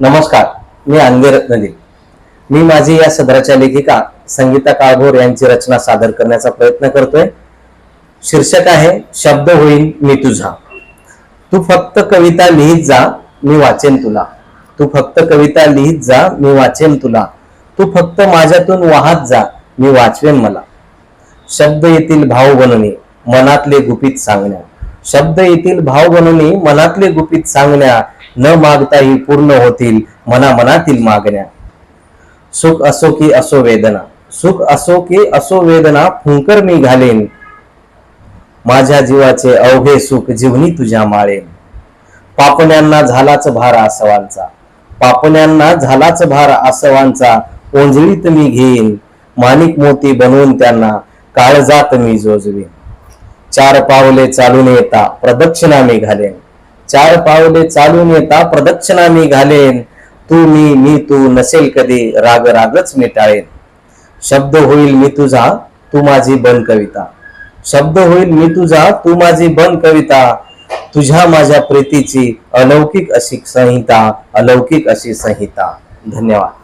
नमस्कार मी अनवीर नदीम मी माझी या सदराच्या लेखिका संगीता काळभोर यांची रचना सादर करण्याचा प्रयत्न करतोय. शीर्षक आहे शब्द होईल मी तुझा. तू फक्त कविता लिहित जा मी वाचेन तुला. तू फक्त कविता लिहित जा मी वाचेन तुला. तू फक्त माझ्यातून वाहत जा मी वाचवेन मला. शब्द येतील भाव बनणे मनातले गुपित सांगण्या. शब्द येतील भाव बनणे मनातले गुपित सांगण्या. न मागताही पूर्ण होतील मना मनातील मागण्या. सुख असो की असो वेदना. सुख असो की असो वेदना फुंकर मी घालेन. माझ्या जीवाचे अवघे सुख जीवनी तुझ्या माळेन. पापण्यांना झालाच भार आसवांचा. पापण्यांना झालाच भार आसवांचा ओंजळीत मी घेईन. माणिक मोती बनवून त्यांना काळजात मी जोजवीन. चार पावले चालून येता प्रदक्षिणा मी घालेन. चार पावले चालून येता प्रदक्षिणा मी घालेन. तू मी मी तू नसेल कधी राग रागच मिटाळेन. शब्द होईल मी तुझा तू माझी बन कविता. शब्द होईल मी तुझा तू माझी बन कविता. तुझ्या माझ्या प्रीतीची अलौकिक अशी संहिता अलौकिक अशी संहिता. धन्यवाद.